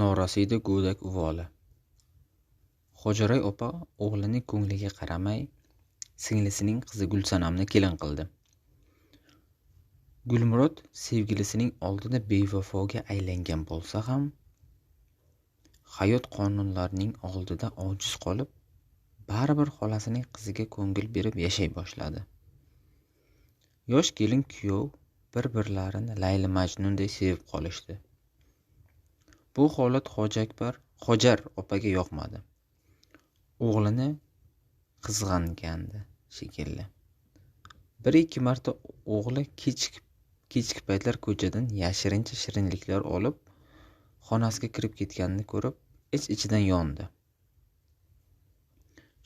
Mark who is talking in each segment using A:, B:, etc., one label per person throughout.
A: norasida go'dak uvoli. Hojiray opa o'g'lining ko'ngliga qaramay singlisining qizi gulsanamni kelin qildi. Gulmurod sevgilisining oldida bevafoga aylangan bo'lsa ham hayot qonunlarining oldida ojiz qolib baribir xolasining qiziga ko'ngil berib yashay boshladi. Yosh kelin kuyov bir birlarini layli majnunday sevib qolishdi. Bu holat xoja Akbar Hojar opaga yoqmadi. O'g'lini qizg'angandi shekilli. Bir ikki marta o'g'li kechki kechki paytlar ko'chadan yashirincha shirinliklar olib xonasiga kirib ketganini ko'rib ich-ichidan yondi.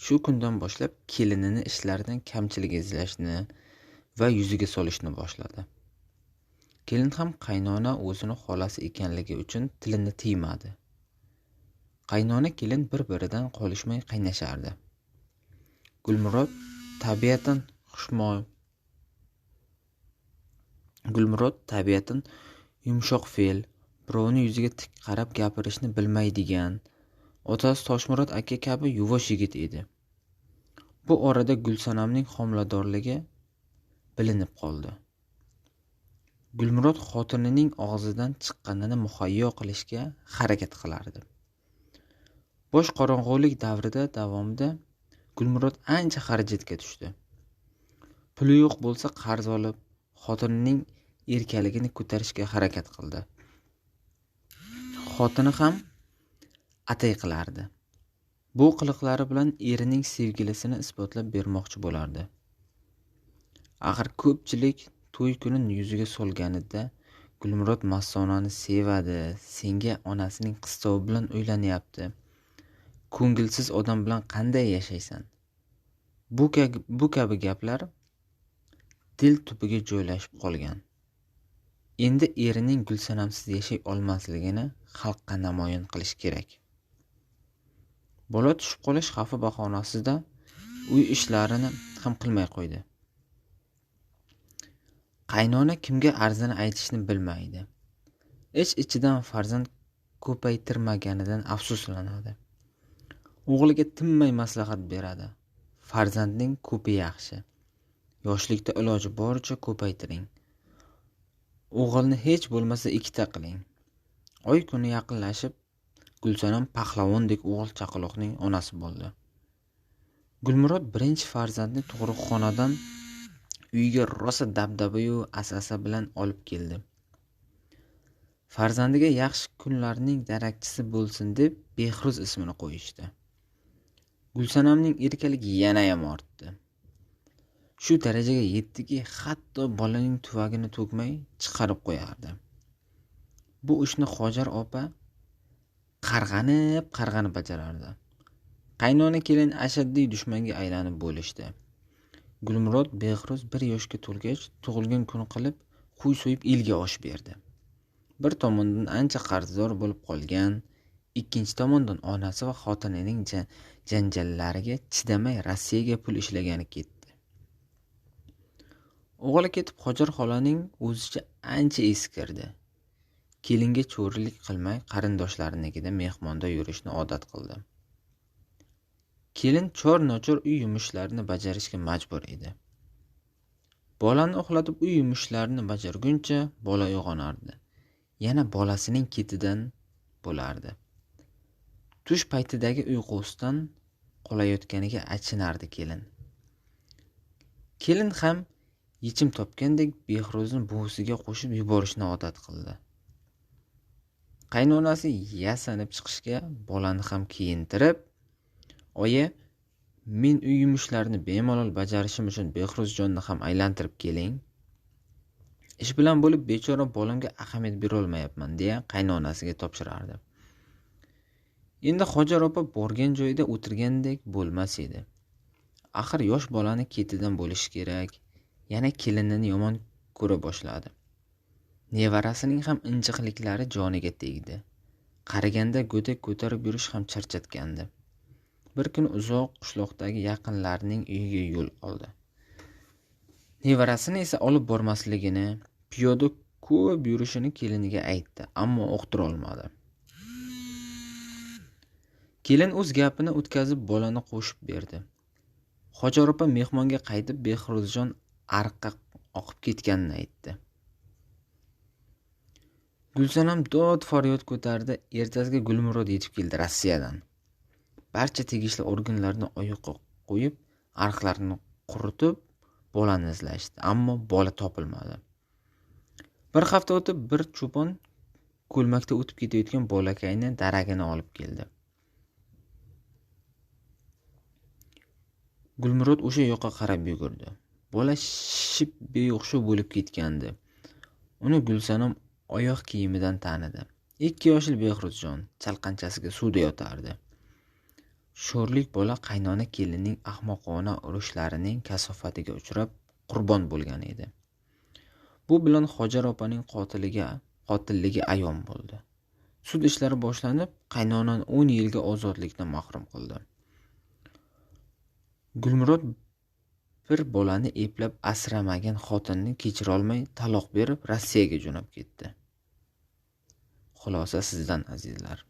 A: Shu kundan boshlab kelinini ishlaridan kamchilik izlashni va yuziga solishni boshladi. Kelin ham qaynona o'zini xolasi ekanligi uchun tilini tiymadi. Qaynona kelin bir biridan qolishmay qaynashardi. Gulmurod tabiatan xushmoy. Gulmurod tabiatan yumshoq fe'l. Birovni yuziga tik qarab gapirishni bilmaydigan otasi toshmurod aka kabi yuvosh yigit edi. Bu orada gulsanamning homiladorligi bilinib qoldi. Gulmurod xotinining og'zidan chiqqanini muhayyo qilishga harakat qilardi. Bosh qorong'ulik davrida davomida gulmurod ancha xarajatga tushdi. Puli yo'q bo'lsa qarz olib xotinining erkaligini ko'tarishga harakat qildi. Xotini ham atay qilardi. Bu qiliqlari bilan erining sevgilisini isbotlab bermoqchi bo'lardi. Axir ko'pchilik to'y kunin yuziga solganida gulmurod massonani sevadi senga onasining qistovi bilan uylanyapti ko'ngilsiz odam bilan qanday yashaysan? Bu kabi, bu kabi gaplar dil tubiga joylashib qolgan. Endi erining gulsanamsiz yashay olmasligini xalqqa namoyon qilish kerak. Bola tushib qolish xavfi bahonasida uy ishlarini ham qilmay qo'ydi. Qaynona kimga arzini aytishni bilmaydi. Ich ichidan farzand ko'paytirmaganidan afsuslanadi. O'g'liga tinmay maslahat beradi. Farzandning ko'pi yaxshi. Yoshlikda iloji boricha ko'paytiring. O'g'ilni hech bo'lmasa ikkita qiling. Oy kuni yaqinlashib gulsanam pahlavondek o'g'il chaqaloqning onasi bo'ldi. Gulmurod birinchi farzandni tug'ruqxonadan uyiga rosa dabdabayu asasa bilan olib keldi. Farzandiga yaxshi kunlarning darakchisi bo'lsin deb behruz ismini qo'yishdi. Gulsanamning erkaligi yanayam ortdi. Shu darajaga yetdiki hatto bolaning tuvagini to'kmay chiqarib qo'yardi. Bu ishni hojar opa qarg'anib qarg'anib bajarardi. Qaynona kelin ashaddiy dushmanga aylanib bo'lishdi. Gulmurod behruz bir yoshga to'lgach tug'ilgan kun qilib qo'y so'yib elga osh berdi. Bir tomondan ancha qarzdor bo'lib qolgan ikkinchi tomondan onasi va xotinining janjallariga chidamay rossiyaga pul ishlagani ketdi. O'g'li ketib hojar xolaning o'zicha ancha eskirdi. Kelinga cho'rilik qilmay qarindoshlarinikida mehmonda yurishni odat qildi. Kelin chor nochor uy yumushlarini bajarishga majbur edi. Bolani uxlatib uy yumushlarini bajarguncha bola uyg'onardi. Yana bolasining ketidan bo'lardi. Tush paytidagi uyqusidan qolayotganiga achinardi kelin. Kelin ham yechim topgandek behro'zni buvisiga qo'shib yuborishni odat qildi. Qaynonasi yasanib chiqishga bolani ham kiyintirib oyi men uy yumushlarini bemalol bajarishim uchun behruzjonni ham aylantirib keling. Ish bilan bo'lib bechora bolamga ahamiyat berolmayapman deya qaynonasiga topshirardi. Endi hojar opa borgan joyida o'tirgandek bo'lmas edi. Axir yosh bolani ketidan bo'lishi kerak yana kelinini yomon ko'ra boshladi. Nevarasining ham injiqliklari joniga tegdi. Qariganda go'dak ko'tarib yurish ham charchatgandi. Bir kuni uzoq qishloqdagi yaqinlarining uyiga yo'l oldi. Nevarasini esa olib bormasligini piyoda ko'p yurishini keliniga aytdi ammo uqtirolmadi kelin o'z gapini o'tkazib bolani qo'shib berdi. Hojior opa mehmonga qaytib behruzjon ariqqa oqib ketganini aytdi. Gulsanam dod faryod ko'tardi ertasiga gulmurod yetib keldi rossiyadan. Barcha tegishli organlarni oyoqqa qo'yib ariqlarni quritib bolani izlashdi ammo bola topilmadi. Bir hafta o'tib bir cho'pon ko'lmakda o'tib ketayotgan bolakayni daragini olib keldi. Gulmurod o'sha yoqqa qarab yugurdi. Bola ship beo'xshov bo'lib ketgandi. Uni gulsanom oyoq kiyimidan tanidi. Ikki yoshli behruzjon chalqanchasiga suvda yotardi. Sho'rlik bola qaynona kelinning ahmoqona urishlarining kasofatiga uchrab qurbon bo'lgan edi. Bu bilan hojar opaning qotiliga qotilligi ayon bo'ldi. Sud ishlari boshlanib qaynonani o'n yilga ozodlikdan mahrum qildi. Gulmurod bir bolani eplab asramagan xotinni kechirolmay taloq berib rossiyaga jo'nab ketdi. Xulosa sizdan azizlar.